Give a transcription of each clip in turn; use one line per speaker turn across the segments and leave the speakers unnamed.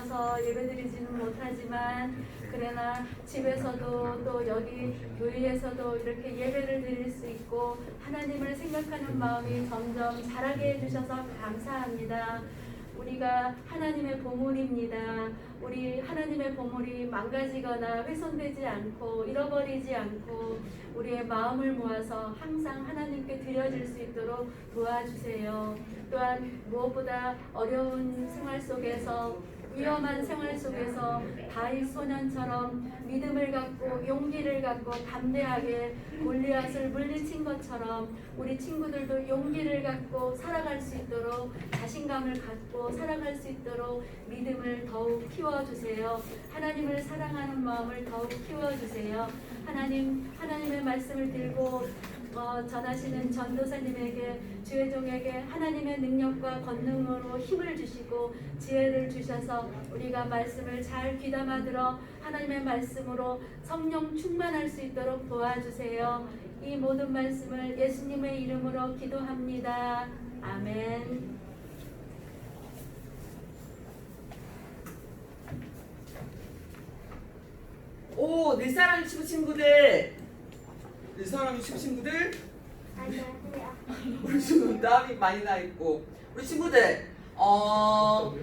모여서 예배드리지는 못하지만 그러나 집에서도 또 여기 교회에서도 이렇게 예배를 드릴 수 있고 하나님을 생각하는 마음이 점점 자라게 해주셔서 감사합니다. 우리가 하나님의 보물입니다. 우리 하나님의 보물이 망가지거나 훼손되지 않고 잃어버리지 않고 우리의 마음을 모아서 항상 하나님께 드려질 수 있도록 도와주세요. 또한 무엇보다 어려운 생활 속에서 위험한 생활 속에서 다윗 소년처럼 믿음을 갖고 용기를 갖고 담대하게 골리앗을 물리친 것처럼 우리 친구들도 용기를 갖고 살아갈 수 있도록 자신감을 갖고 살아갈 수 있도록 믿음을 더욱 키워주세요. 하나님을 사랑하는 마음을 더욱 키워주세요. 하나님 하나님의 말씀을 들고 어, 전하시는 전도사님에게 주의 종에게 하나님의 능력과 권능으로 힘을 주시고 지혜를 주셔서 우리가 말씀을 잘 귀담아 들어 하나님의 말씀으로 성령 충만할 수 있도록 도와주세요. 이 모든 말씀을 예수님의 이름으로 기도합니다. 아멘.
오, 내 사랑 유치부 친구들. 내 사랑 유치부 친구들.
안녕하세요.
우리 지금 땀이 많이 나 있고. 우리 친구들, 어,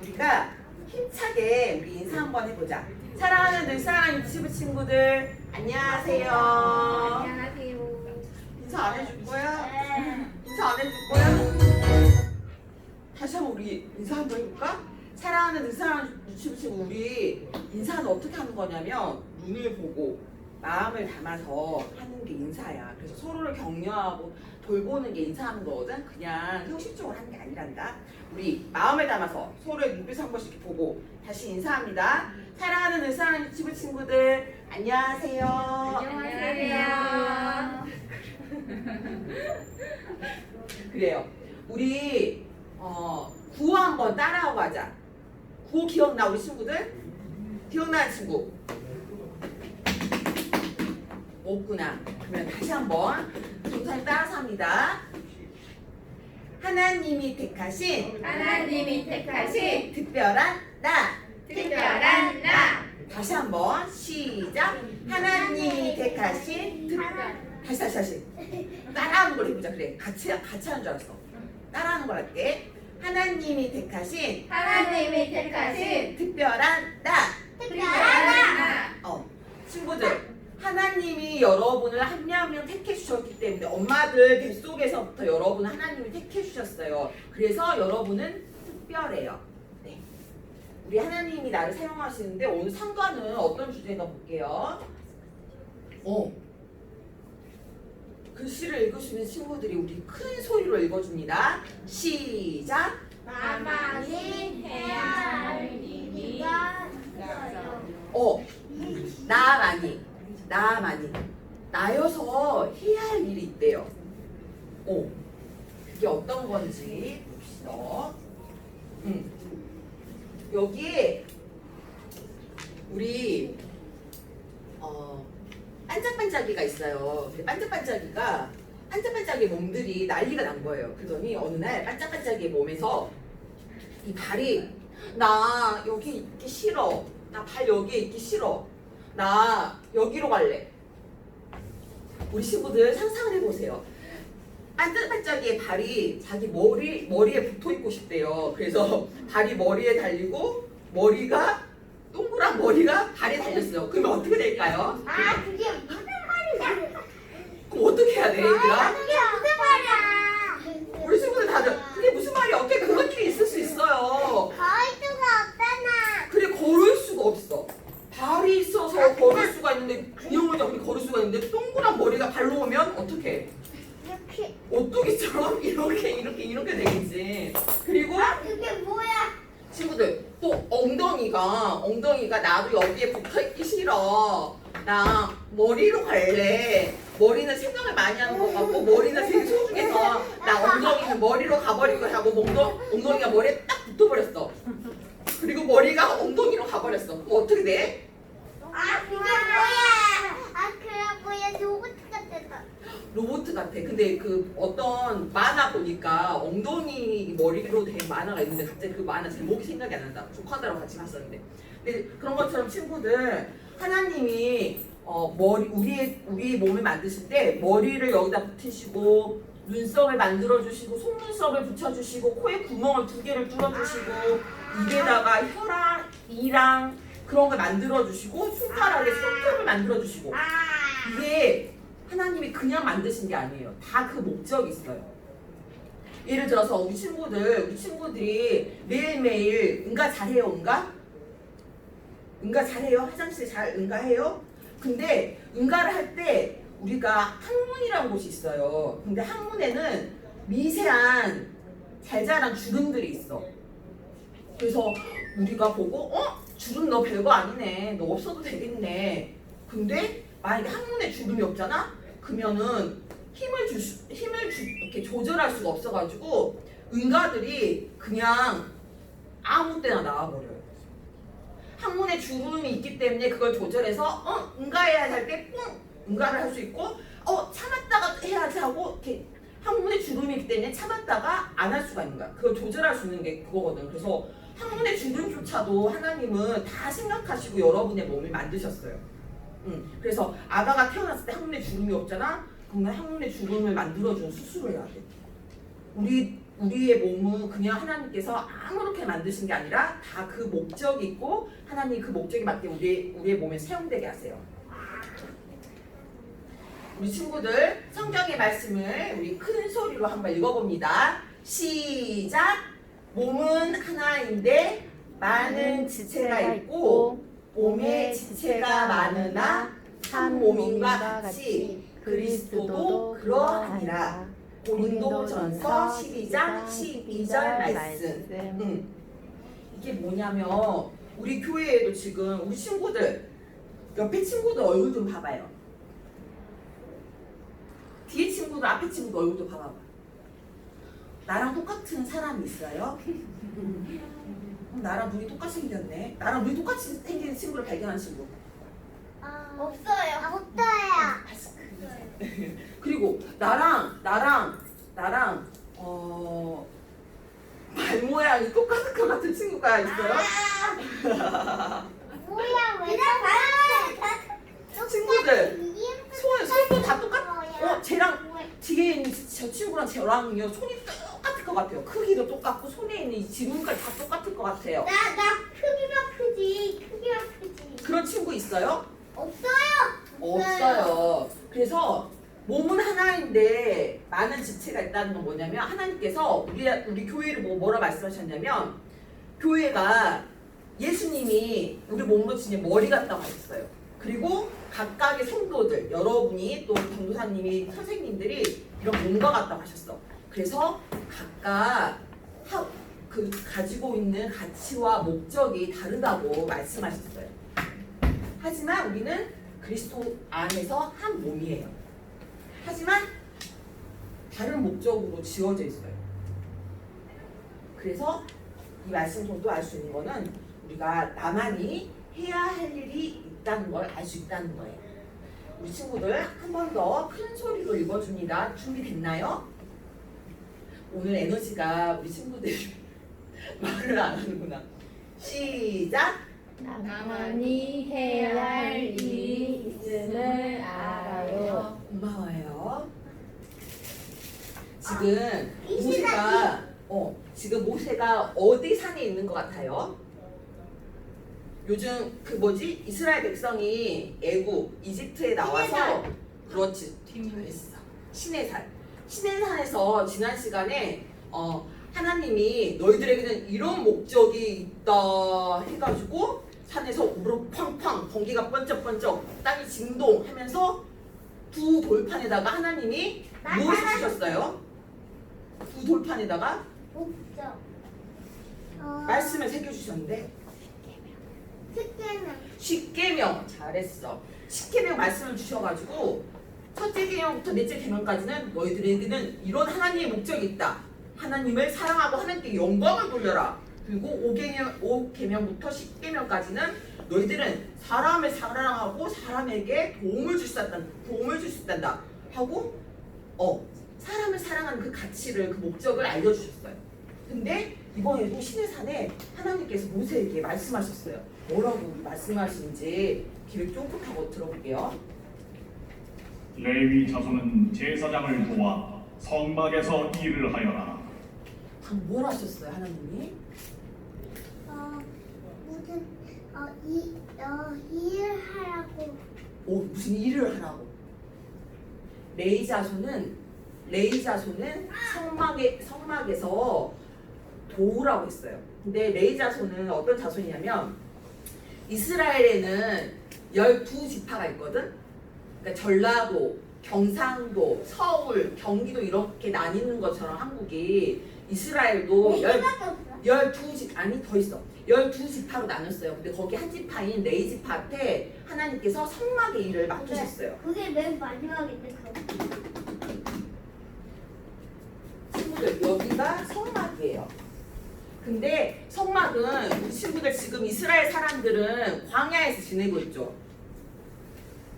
우리가 힘차게 우리 인사 한번 해보자. 사랑하는 내 사랑 유치부 친구들, 안녕하세요.
안녕하세요.
인사 안 해줄 거야?
네.
인사 안 해줄 거야? 다시 한번 우리 인사 한번 해볼까? 사랑하는 의사랑 유치부 친구 우리 인사는 어떻게 하는 거냐면 눈을 보고 마음을 담아서 하는 게 인사야. 그래서 서로를 격려하고 돌보는 게 인사하는 거거든. 그냥 형식적으로 하는 게 아니란다. 우리 마음을 담아서 서로의 눈빛을 한 번씩 이렇게 보고 다시 인사합니다. 사랑하는 의사랑 유치부 친구들 안녕하세요.
안녕하세요.
그래요. 우리 어, 구호 한번 따라하고 하자. 구호 기억나 우리 친구들? 기억나는 친구? 없구나. 그러면 다시 한번 동상 따라서 합니다. 하나님이 택하신
하나님이 택하신
특별한 나.
특별한 나.
다시 한번 시작. 하나님이 택하신 특... 다시 다시 다시. 따라하는 걸 해보자. 그래. 같이 같이 하는 줄 알았어. 따라하는 걸 할게. 하나님이 택하신
하나님이 택하신
특별한 나.
특별한 나.
어, 친구들. 하나님이 여러분을 한 명 한 명 택해 주셨기 때문에 엄마들 뱃속에서부터 여러분을 하나님이 택해 주셨어요. 그래서 여러분은 특별해요. 네. 우리 하나님이 나를 사용하시는데 오늘 상관은 어떤 주제인가 볼게요. 어. 글씨를 읽으시는 친구들이 우리 큰 소리로 읽어줍니다. 시작.
나만이 해야 할 일이가 있어요.
어, 나만이, 나만이, 나여서 해야 할 일이 있대요. 어, 그게 어떤 건지 봅시다. 음, 여기에 우리 어, 반짝반짝이가 있어요. 반짝반짝이가 반짝반짝이 몸들이 난리가 난 거예요. 그러더니 어느 날 반짝반짝이 몸에서 이 발이 나 여기 있기 싫어. 나 발 여기에 있기 싫어. 나 여기로 갈래. 우리 친구들 상상을 해보세요. 반짝반짝이의 발이 자기 머리 머리에 붙어 있고 싶대요. 그래서 발이 머리에 달리고 머리가 동그란 머리가 발에 달렸어요. 그러면 어떻게 될까요?
아, 그게 무슨 말이야?
그럼 어떻게 해야 돼, 얘들아?
아, 그게 무슨 말이야?
우리 친구들 다들 그게 무슨 말이야? 어떻게 그런 일이 있을 수 있어요?
거의 수가 없잖아.
그래 걸을 수가 없어. 있어서 걸을 수가 있는데 균형을 잡고 걸을 수가 있는데 동그란 머리가 발로 오면 어떻게?
이렇게.
오뚜기처럼 이렇게 이렇게 이렇게 되겠지. 그리고
아, 그게 뭐야?
친구들 또 엉덩이가 엉덩이가 나도 여기에 붙어 있기 싫어. 나 머리로 갈래. 머리는 생각을 많이 하는 것 같고 머리는 되게 소중해서 나 엉덩이는 머리로 가버리고 하고 엉덩, 엉덩이가 머리에 딱 붙어버렸어. 그리고 머리가 엉덩이로 가버렸어. 그럼 어떻게 돼?
아, 그게 뭐야? 아, 그래 뭐야? 로봇 같았다.
로봇 같아. 근데 그 어떤 만화 보니까 엉덩이 머리로 된 만화가 있는데 갑자기 그 만화 제목이 생각이 안 난다. 조카들하고 같이 봤었는데. 근데 그런 것처럼 친구들 하나님이 어 머리 우리의 우리 몸을 만드실 때 머리를 여기다 붙이시고 눈썹을 만들어 주시고 속눈썹을 붙여 주시고 코에 구멍을 두 개를 뚫어 주시고 입에다가 혀랑 이랑 그런 걸 만들어 주시고 손가락에 손톱을 만들어 주시고 이게 하나님이 그냥 만드신 게 아니에요. 다 그 목적이 있어요. 예를 들어서 우리 친구들, 우리 친구들이 매일매일 응가 잘해요, 응가? 응가 잘해요? 화장실 잘 응가해요? 근데 응가를 할 때 우리가 학문이라는 곳이 있어요. 근데 학문에는 미세한 잘 자란 주름들이 있어. 그래서 우리가 보고 어? 주름 너 별거 아니네. 너 없어도 되겠네. 근데 만약에 항문에 주름이 없잖아? 그러면은 힘을 주 힘을 주, 이렇게 조절할 수가 없어가지고 응가들이 그냥 아무 때나 나와버려요. 항문에 주름이 있기 때문에 그걸 조절해서 어 응가해야 할 때 뿡 응가를 할 수 있고 어 참았다가 해야지 하고 이렇게 항문에 주름이 있기 때문에 참았다가 안 할 수가 있는 거야. 그걸 조절할 수 있는 게 그거거든. 그래서 항문의 주름조차도 하나님은 다 생각하시고 여러분의 몸을 만드셨어요. 음, 그래서 아가가 태어났을 때 항문에 주름이 없잖아. 그러면 항문에 주름을 만들어주는 수술을 해야 돼. 우리 우리의 몸은 그냥 하나님께서 아무렇게 만드신 게 아니라 다 그 목적이 있고 하나님 그 목적에 맞게 우리 우리의 몸에 사용되게 하세요. 우리 친구들 성경의 말씀을 우리 큰 소리로 한번 읽어봅니다. 시작. 몸은 하나인데 많은 지체가 있고 몸에 지체가 많으나 한 몸인과 같이 그리스도도 그러하니라. 고린도전서 12장 12절 말씀. 음. 이게 뭐냐면 우리 교회에도 지금 우리 친구들 옆에 친구들 얼굴 좀 봐봐요. 뒤에 친구들 앞에 친구들 얼굴 좀 봐봐봐. 나랑 똑같은 사람이 있어요? 어, 나랑 눈이 똑같이 생겼네. 나랑 눈이 똑같이 생긴 친구를 발견한 친구.
없어요. 없어요.
그리고 나랑 나랑 나랑 어. 발 모양이 똑같은 것 같은 친구가 있어요?
뭐야 왜 나?
친구들 손 손도 다 똑같. 어 쟤랑 뒤에 있는 저 친구랑 쟤랑요 손이 똑같을 것 같아요. 크기도 똑같고 손에 있는 이 지문까지 다 똑같을 것 같아요.
나 나 크기가 크지. 크기가 크지.
그런 친구 있어요?
없어요.
없어요. 그래서 몸은 하나인데 많은 지체가 있다는 건 뭐냐면 하나님께서 우리 우리 교회를 뭐 뭐라 말씀하셨냐면 교회가 예수님이 우리 몸으로 치면 머리 같다고 하셨어요. 그리고 각각의 성도들 여러분이 또 전도사님이 선생님들이 이런 몸과 같다고 하셨어. 그래서 각각 하, 그 가지고 있는 가치와 목적이 다르다고 말씀하셨어요. 하지만 우리는 그리스도 안에서 한 몸이에요. 하지만 다른 목적으로 지어져 있어요. 그래서 이 말씀 통도 알 수 있는 거는 우리가 나만이 해야 할 일이 있다는 걸 알 수 있다는 거예요. 우리 친구들 한 번 더 큰 소리로 읽어줍니다. 준비됐나요? 오늘 에너지가 우리 친구들이 말을 안 하는구나. 시작.
나만이 해야 할 일이 있음을 알아요.
고마워요. 지금 모세가 어 지금 모세가 어디 산에 있는 것 같아요? 요즘 그 뭐지? 이스라엘 백성이 애국 이집트에 나와서 그렇지. 됐어. 시내산 시내산에서 지난 시간에 어 하나님이 너희들에게는 이런 목적이 있다 해가지고 산에서 우르 팡팡 번개가 번쩍번쩍 땅이 진동하면서 두 돌판에다가 하나님이 무엇을 주셨어요? 두 돌판에다가
없죠. 어,
말씀을 새겨주셨는데
특별한
십계명 잘했어. 십계명 말씀을 주셔가지고 첫째 계명부터 넷째 계명까지는 너희들에게는 이런 하나님의 목적이 있다. 하나님을 사랑하고 하나님께 영광을 돌려라. 그리고 5계명, 5계명부터 10계명까지는 너희들은 사람을 사랑하고 사람에게 도움을 줄 수 있다. 도움을 줄 수 있단다. 하고 어 사람을 사랑하는 그 가치를 그 목적을 알려주셨어요. 근데 이번에도 신의 산에 하나님께서 모세에게 말씀하셨어요. 뭐라고 말씀하시는지 귀를 쫑긋하고 들어볼게요.
레위 자손은 제사장을 도와 성막에서 일을 하여라.
방금 뭘 하셨어요, 하나님이?
어, 무슨 어, 이, 어, 일을 하라고
오 무슨 일을 하라고? 레이 자손은 레이 자손은 성막에 성막에서 도우라고 했어요. 근데 레이 자손은 어떤 자손이냐면 이스라엘에는 12지파가 있거든. 그러니까 전라도, 경상도, 서울, 경기도 이렇게 나뉘는 것처럼 한국이 이스라엘도 네열
개밖에 없어.
12집 아니 더 있어. 12지파로 나눴어요. 근데 거기 한 지파인 레이지파한테 하나님께서 성막의 일을 맡기셨어요.
그게 맨 마지막인데.
친구들 여기가 성막이에요. 근데 성막은 우리 친구들 지금 이스라엘 사람들은 광야에서 지내고 있죠.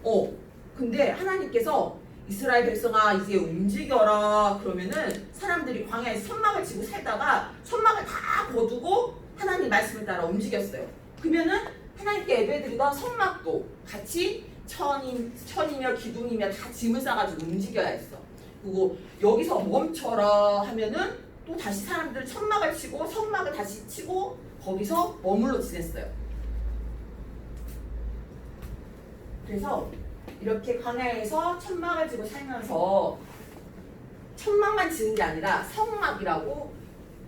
어. 근데 하나님께서 이스라엘 백성아 이제 움직여라 그러면은 사람들이 광야에서 천막을 지고 살다가 천막을 다 거두고 하나님 말씀을 따라 움직였어요. 그러면은 하나님께 예배드리던 성막도 같이 천이, 천이며 기둥이며 다 짐을 싸가지고 움직여야 했어. 그리고 여기서 멈춰라 하면은 또 다시 사람들 천막을 치고 성막을 다시 치고 거기서 머물러 지냈어요. 그래서 이렇게 광야에서 천막을 지고 살면서 천막만 지는 게 아니라 성막이라고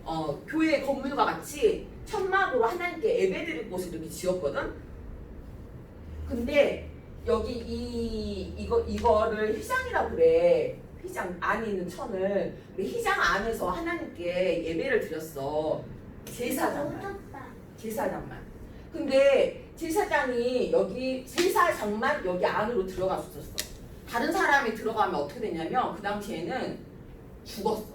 어, 교회 건물과 같이 천막으로 하나님께 예배드릴 곳을 이렇게 지었거든. 근데 여기 이 이거 이거를 휘장이라고 그래. 휘장 안에 있는 천을 우리 휘장 안에서 하나님께 예배를 드렸어. 제사장만. 제사장만. 근데 제사장이 여기 제사장만 여기 안으로 들어갈 수 있었어. 다른 사람이 들어가면 어떻게 되냐면 그 당시에는 죽었어.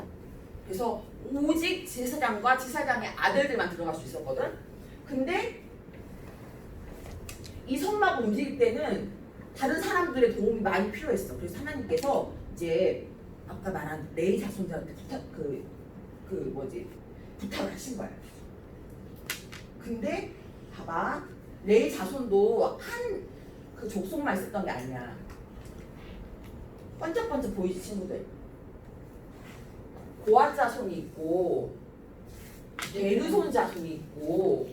그래서 오직 제사장과 제사장의 아들들만 들어갈 수 있었거든. 근데 이 성막을 움직일 때는 다른 사람들의 도움이 많이 필요했어. 그래서 하나님께서 이제 아까 말한 레이 자손들한테 부탁 그, 그 뭐지 부탁을 하신 거야. 근데 봐봐 레이 자손도 한 그 족속만 있었던 게 아니야. 번쩍번쩍 보이지 친구들. 고아 자손이 있고 게르손 자손이 있고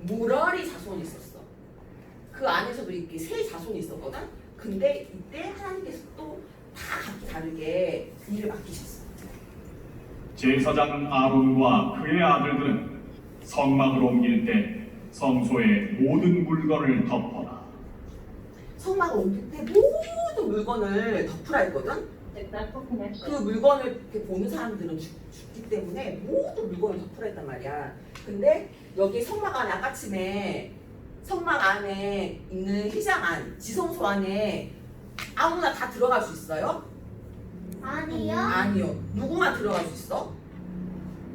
무러리 자손이 있었어. 그 안에서도 이렇게 세 자손이 있었거든. 근데 이때 하나님께서 또 다 다르게 일을 맡기셨어.
제사장 아론과 그의 아들들은 성막을 옮길 때 성소의 모든 물건을 덮어라.
성막을 옮길 때 모든 물건을 덮으라 했거든. 그 물건을 이렇게 보는 사람들은 죽, 죽기 때문에 모든 물건을 덮으라 했단 말이야. 근데 여기 성막 안에 아까침에 성막 안에 있는 휘장 안, 지성소 안에 아무나 다 들어갈 수 있어요?
아니요.
아니요. 누구만 들어갈 수 있어?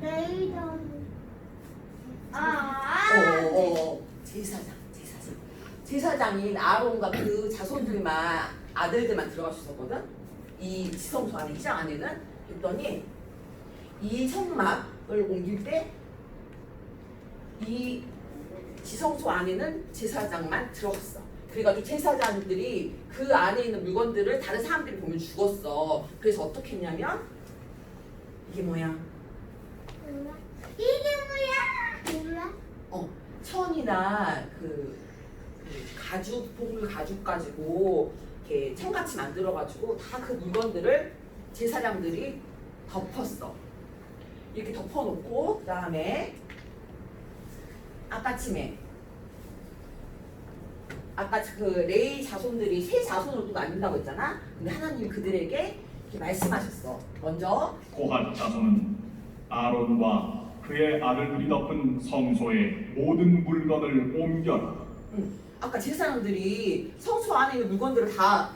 레이전. 아,
어,
아.
어, 어. 제사장, 제사장. 제사장인 아론과 그 자손들만 아들들만 들어갈 수 있었거든. 이 지성소 안에 휘장 안에는 그랬더니 이 성막을 옮길 때 이 지성소 안에는 제사장만 들어갔어. 그래가지고 제사장들이 그 안에 있는 물건들을 다른 사람들이 보면 죽었어. 그래서 어떻게 했냐면 이게 뭐야?
몰라. 이게 뭐야? 몰라.
어, 천이나 그, 그 가죽, 동물 가죽 가지고 이렇게 천같이 만들어가지고 다 그 물건들을 제사장들이 덮었어. 이렇게 덮어놓고 그 다음에 아까침에 아까 그 레이 자손들이 세 자손으로 또 나뉜다고 했잖아. 근데 하나님이 그들에게 이렇게 말씀하셨어. 먼저
고핫 자손은 아론과 그의 아들들이 덮은 성소의 모든 물건을 옮겨라.
아까 제사장들이 성소 안에 있는 물건들을 다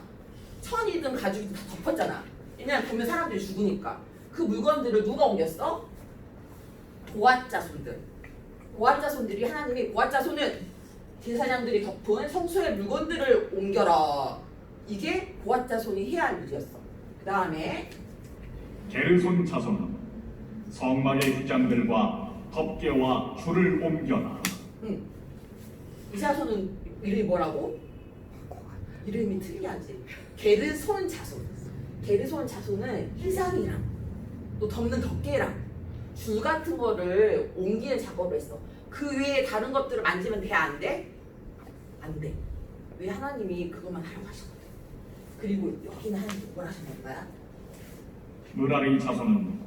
천이든 가죽이든 다 덮었잖아. 왜냐면 보면 사람들이 죽으니까. 그 물건들을 누가 옮겼어? 고아자손들. 고아자손들이 하나님이 고아자손은 제사장들이 덮은 성소의 물건들을 옮겨라. 이게 고아자손이 해야 할 일이었어. 그 다음에
게르손 자손은 성막의 휘장들과 덮개와 줄을 옮겨라.
응. 이 자손은 이름이 뭐라고? 이름이 특이하지. 게르손 자손. 게르손 자손은 휘장이랑 또 덮는 덮개랑 줄 같은 거를 옮기는 작업을 했어. 그 외에 다른 것들을 만지면 돼? 안 돼? 안 돼. 왜 하나님이 그것만 하라고 하셨거든. 그리고 여기는 하나님이 뭘 하셨는 거야?
느라리 자손은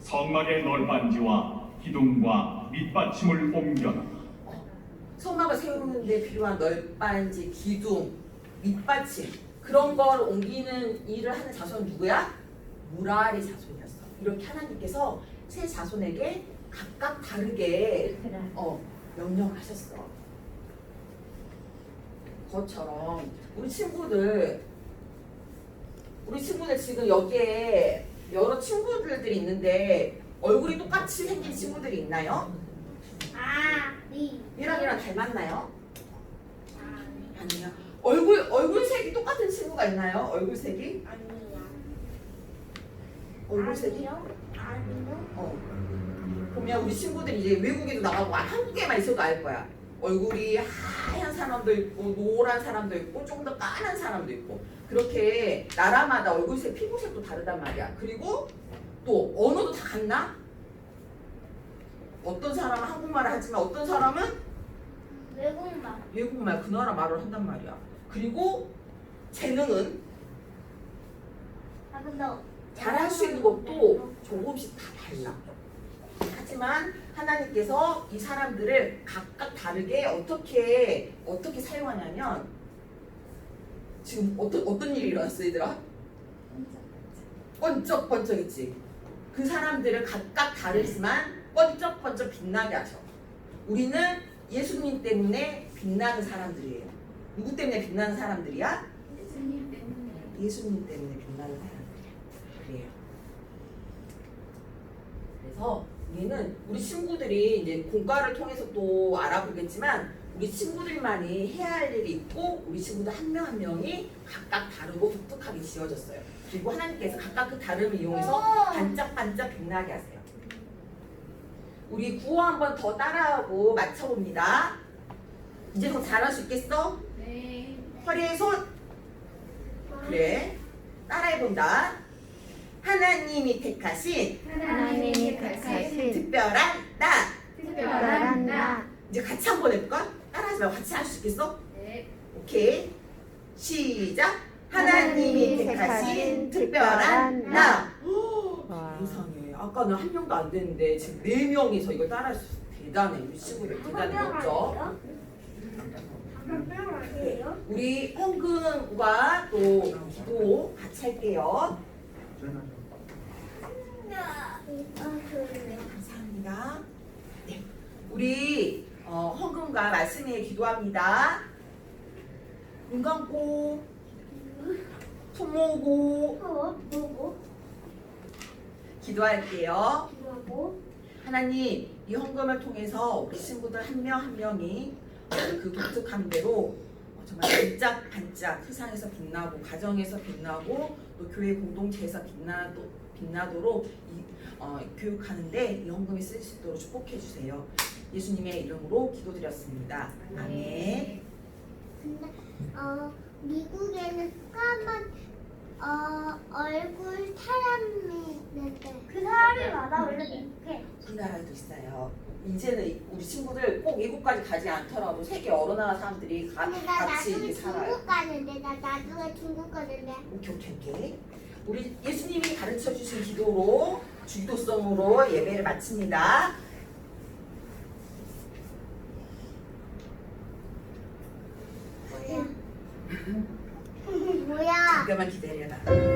성막의 널빤지와 기둥과 밑받침을 옮겨라.
성막을 세우는데 필요한 널빤지, 기둥, 밑받침 그런 걸 옮기는 일을 하는 자손은 누구야? 무라리 자손이었어. 이렇게 하나님께서 세 자손에게 각각 다르게 어, 명령을 하셨어. 그것처럼 우리 친구들 우리 친구들 지금 여기에 여러 친구들이 있는데 얼굴이 똑같이 생긴 친구들이 있나요?
아, 네.
얘랑이랑 닮았나요?
아,
아니요. 얼굴 얼굴 색이 똑같은 친구가 있나요? 얼굴 색이?
아니야.
얼굴 색이?
아니요. 아니요.
어. 보면 우리 친구들이 이제 외국에도 나가고 한국에만 있어도 알 거야. 얼굴이 하얀 사람도 있고 노란 사람도 있고 좀더 까만 사람도 있고 그렇게 나라마다 얼굴색 피부색도 다르단 말이야. 그리고 또 언어도 다 같나? 어떤 사람은 한국말을 하지만 어떤 사람은
외국말.
외국말 그 나라 말을 한단 말이야. 그리고 재능은
아, 근데
잘할 수 있는 것도 조금씩 다 달라. 하지만 하나님께서 이 사람들을 각각 다르게 어떻게 어떻게 사용하냐면 지금 어떤 어떤 일이 일어났어 얘들아? 번쩍번쩍했지. 그 사람들을 각각 다르지만 번쩍번쩍 빛나게 하셔. 우리는 예수님 때문에 빛나는 사람들이에요. 누구 때문에 빛나는 사람들이야? 예수님 때문에 빛나는 사람들이야. 그래요. 그래서 우리는 우리 친구들이 이제 공과를 통해서 또 알아보겠지만 우리 친구들만이 해야 할 일이 있고 우리 친구들 한 명 한 명이 각각 다르고 독특하게 지어졌어요. 그리고 하나님께서 각각 그 다름을 이용해서 반짝반짝 빛나게 하세요. 우리 구호 한번 더 따라하고 맞춰봅니다. 이제 더 잘할 수 있겠어?
네.
허리에 손. 그래. 따라해본다. 하나님이 택하신
하나님이 택하신
특별한 나.
특별한 나.
이제 같이 한번 해볼까? 따라하지 말고 같이 할 수 있겠어?
네.
오케이. 시작. 하나님이 택하신 특별한 나. 이상해. 아까는 한 명도 안 됐는데 지금 네 명이서 이걸 따라할 수 있어. 대단해. 우리 친구들 대단해. 멋져.
아니에요?
우리 헌금과 또 기도 같이 할게요. 감사합니다. 네. 우리 어, 헌금과 말씀에 기도합니다. 눈 감고 손 모으고? 기도할게요. 하나님 이 헌금을 통해서 우리 친구들 한 명 한 명이 어, 그 독특한 대로 어, 정말 반짝반짝 세상에서 빛나고 가정에서 빛나고 또 교회 공동체에서 빛나도, 빛나도록 이, 어, 교육하는데 이 헌금이 쓸 수 있도록 축복해 주세요. 예수님의 이름으로 기도드렸습니다. 아멘.
근데 어 미국에는 까만 어 얼굴 사람이 있는데 그 사람이 많아 원래 미국에
우리나라에도 있어요. 이제는 우리 친구들 꼭 미국까지 가지 않더라도 세계 여러 나라 사람들이 가,
근데 나
같이
나중에
이렇게 살아요.
중국 가는데 나 나중에 중국 가는데
오케이 오케이 오케이. 우리 예수님이 가르쳐 주신 기도로 주기도성으로 예배를 마칩니다.
뭐야
잠깐만 기다려봐.